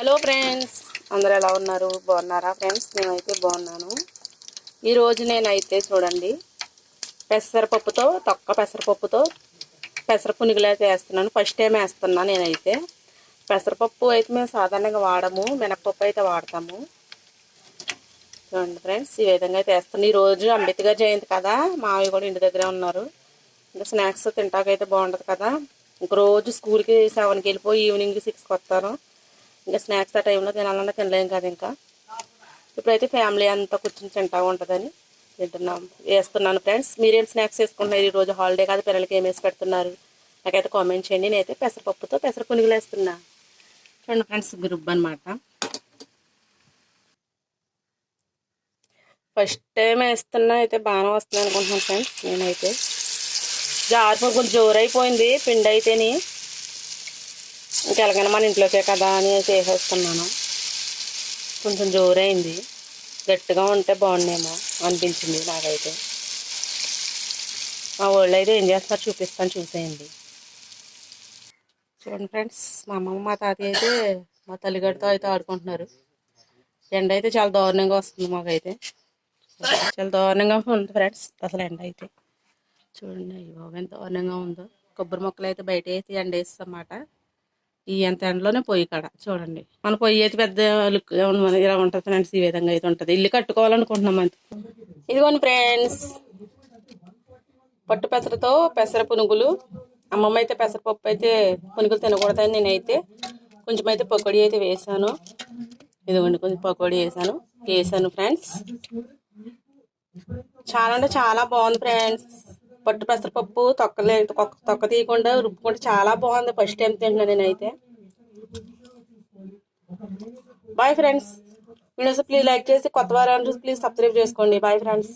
Hello friends అందరు ఎలా ఉన్నారు? బాగున్నారా ఫ్రెండ్స్ నేనైతే బాగున్నాను. ఈరోజు నేనైతే చూడండి పెసరపప్పుతో తొక్క పెసరపప్పుతో పెసర పునుగులు అయితే వేస్తున్నాను. ఫస్ట్ టైం వేస్తున్నా నేనైతే. పెసరపప్పు అయితే మేము సాధారణంగా వాడము మినపప్పు అయితే వాడతాము. చూడండి ఫ్రెండ్స్ ఈ విధంగా అయితే వేస్తాను ఈరోజు అంబేద్కర్ జయంతి కదా మావి కూడా ఇంటి దగ్గరే ఉన్నారు. ఇంకా స్నాక్స్ తింటాకైతే బాగుంటుంది కదా. ఇంక రోజు స్కూల్కి సెవెన్కి వెళ్ళిపోయి ఈవినింగ్ సిక్స్కి వస్తాను ఇంకా స్నాక్స్ ఆ టైంలో తినాలన్నా తినలేం కదా ఇంకా. ఇప్పుడైతే ఫ్యామిలీ అంతా కూర్చొని తింటా ఉంటుందని తింటున్నాం. వేస్తున్నాను ఫ్రెండ్స్. మీరేం స్నాక్స్ వేసుకుంటున్నారు? ఈరోజు హాలిడే కాదు పిల్లలకి ఏం వేసి పెడుతున్నారు? నాకైతే కామెంట్ చేయండి. నేనైతే పెసరపప్పుతో పెసర పునుగులు వేస్తున్నా. చూడండి ఫ్రెండ్స్ గ్రూప్ అనమాట ఫస్ట్ టైం వేస్తున్నా అయితే బాగానే వస్తుంది అనుకుంటున్నాను ఫ్రెండ్స్. నేనైతే జారిపో కొంచెం జోరైపోయింది పిండి అయితేనే. ఇంకెలాగైనా మన ఇంట్లోకే కదా అని చేసేస్తున్నాను. కొంచెం జోరైంది. గట్టిగా ఉంటే బాగుండేమో అనిపించింది నాకైతే. మా వాళ్ళు అయితే ఏం చేస్తున్నారు చూపిస్తాను చూసేయండి. చూడండి ఫ్రెండ్స్ మా అమ్మమ్మ మా తాతయ్య అయితే మా తల్లిగడితో అయితే ఆడుకుంటున్నారు. ఎండ అయితే చాలా దారుణంగా వస్తుంది మాకైతే. చాలా దారుణంగా ఉంది ఫ్రెండ్స్ అసలు ఎండ అయితే. చూడండి అయ్యి బాబు ఎంత దారుణంగా ఉందో. కొబ్బరి మొక్కలు అయితే బయట వేసి ఎండ వేస్తామాట ఈ ఎంత ఎండలోనే పొయ్యి కాడ చూడండి. మన పొయ్యి అయితే పెద్ద లుక్ ఇలా ఉంటుంది ఫ్రెండ్స్ ఈ విధంగా అయితే ఉంటుంది. ఇల్లు కట్టుకోవాలనుకుంటున్నాం అంత. ఇదిగోండి ఫ్రెండ్స్ పట్టు పెసరతో పెసర పునుగులు. అమ్మమ్మ అయితే పెసరపప్పు అయితే పునుగులు తినకూడదని నేనైతే కొంచెం అయితే పకోడీ అయితే వేసాను. ఇదిగోండి కొంచెం పకోడీ వేసాను. వేసాను ఫ్రెండ్స్. చాలా అంటే చాలా బాగుంది ఫ్రెండ్స్. పట్టు పెసరపప్పు తొక్కలే తొక్క తొక్క తీయకుండా రుబ్బుకుంటే చాలా బాగుంది. ఫస్ట్ టైం తింటున్నా నేనైతే. Bye friends videos please like చేసి కొత్త వారు ప్లీజ్ సబ్స్క్రైబ్ చేసుకోండి. Bye friends